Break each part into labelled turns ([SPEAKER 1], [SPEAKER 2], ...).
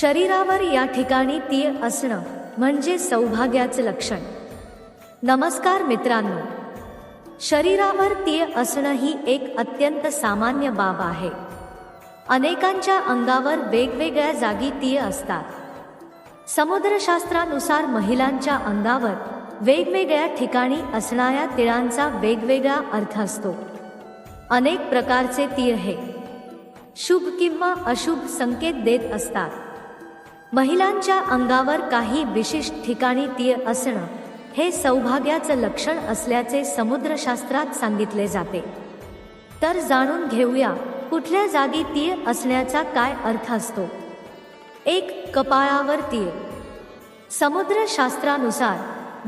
[SPEAKER 1] शरीरावर या ठिकाणी तीळ असणं म्हणजे सौभाग्याचं लक्षण. नमस्कार मित्रांनो. शरीरावर तीळ असणं ही एक अत्यंत सामान्य बाब आहे. अनेकांच्या अंगावर वेगवेगळ्या जागी तीळ असतात. समुद्रशास्त्रानुसार महिलांच्या अंगावर वेगवेगळ्या ठिकाणी असणाऱ्या तिळांचा वेगवेगळा अर्थ असतो. अनेक प्रकारचे तीळ हे शुभ किंवा अशुभ संकेत देत असतात. महिलांच्या अंगावर काही विशिष्ट ठिकाणी तीळ असणं हे सौभाग्याचं लक्षण असल्याचे समुद्रशास्त्रात सांगितले जाते. तर जाणून घेऊया कुठल्या जागी तीळ असण्याचा काय अर्थ असतो. एक कपाळावर तीळ. समुद्रशास्त्रानुसार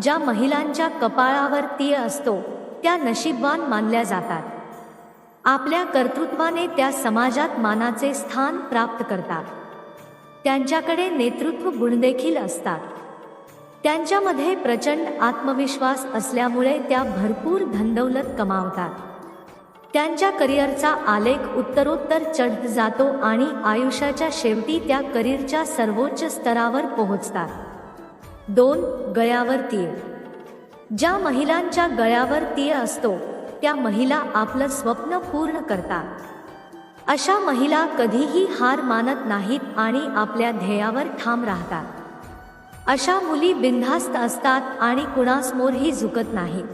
[SPEAKER 1] ज्या महिलांच्या कपाळावर तीळ असतो त्या नशीबवान मानल्या जातात. आपल्या कर्तृत्वाने त्या समाजात मानाचे स्थान प्राप्त करतात. त्यांच्याकडे नेतृत्व गुण देखील असतात. त्यांच्यामध्ये प्रचंड आत्मविश्वास असल्यामुळे त्या भरपूर धनदौलत कमावतात. त्यांच्या करिअरचा आलेख उत्तरोत्तर चढत जातो आणि आयुष्याच्या शेवटी त्या करिअरच्या सर्वोच्च स्तरावर पोहोचतात. दोन गळ्यावर तीळ. ज्या महिलांच्या गळ्यावर तीळ असतो त्या महिला आपलं स्वप्न पूर्ण करतात. अशा महिला कधीही हार मानत नाहीत आणि आपल्या ध्येयावर ठाम राहतात. अशा मुली बिनधास्त असतात आणि कुणासमोरही झुकत नाहीत.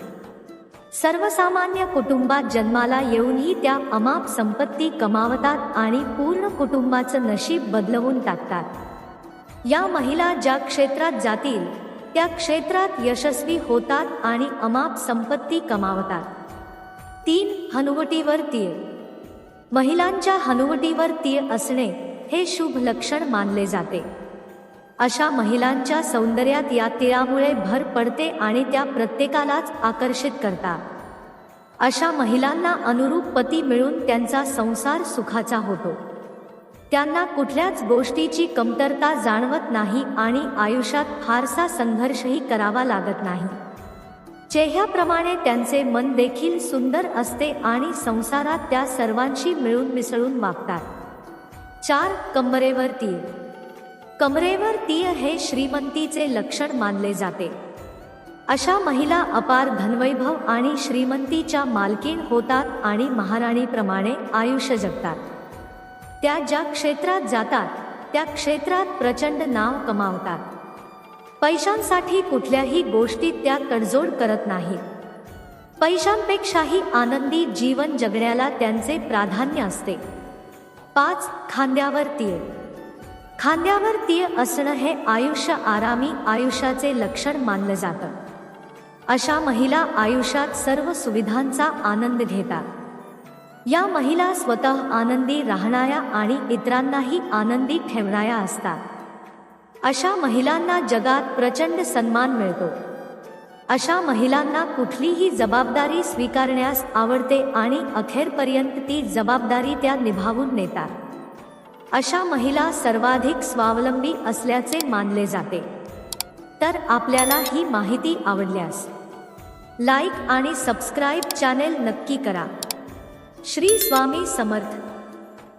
[SPEAKER 1] सर्वसामान्य कुटुंबात जन्माला येऊनही त्या अमाप संपत्ती कमावतात आणि पूर्ण कुटुंबाचं नशीब बदलवून टाकतात. या महिला ज्या क्षेत्रात जातील त्या क्षेत्रात यशस्वी होतात आणि अमाप संपत्ती कमावतात. तीन हनुवटीवर तीळ महिलांच्या हनुवटीवर तीळ असणे हे शुभ लक्षण मानले जाते. अशा महिलांच्या सौंदर्यात या तिळामुळे भर पडते आणि त्या प्रत्येकालाच आकर्षित करतात. अशा महिलांना अनुरूप पती मिळून त्यांचा संसार सुखाचा होतो. त्यांना कुठल्याच गोष्टीची कमतरता जाणवत नाही आणि आयुष्यात फारसा संघर्षही करावा लागत नाही. चेह्याप्रमाणे त्यांचे मन देखील सुंदर असते आणि संसारात त्या सर्वांशी मिळून मिसळून वागतात चार कमरेवर तीय कमरेवर तीय हे श्रीमंतीचे लक्षण मानले जाते. अशा महिला अपार धनवैभव आणि श्रीमंतीच्या मालकीण होतात आणि महाराणीप्रमाणे आयुष्य जगतात. त्या ज्या क्षेत्रात जातात त्या क्षेत्रात प्रचंड नाव कमावतात. पैशांसाठी कुठल्याही गोष्टी त्या तडजोड करत नाहीत. पैशांपेक्षाही आनंदी जीवन जगण्याला त्यांचे प्राधान्य असते. पाच खांद्यावर तीळ. खांद्यावर तीळ असणं हे आयुष्य आरामी आयुष्याचे लक्षण मानलं जातं. अशा महिला आयुष्यात सर्व सुविधांचा आनंद घेतात. या महिला स्वतः आनंदी राहणाऱ्या आणि इतरांनाही आनंदी ठेवणाऱ्या असतात. अशा महिलांना जगात प्रचंड सन्मान मिळतो. अशा महिलांना कुठलीही जबाबदारी स्वीकारण्यास आवडते आणि अखेरपर्यंत ती जबाबदारी त्या निभावून नेतात. अशा महिला सर्वाधिक स्वावलंबी असल्याचे मानले जाते. तर आपल्याला ही माहिती आवडल्यास लाईक आणि सबस्क्राईब चॅनेल नक्की करा. श्री स्वामी समर्थ.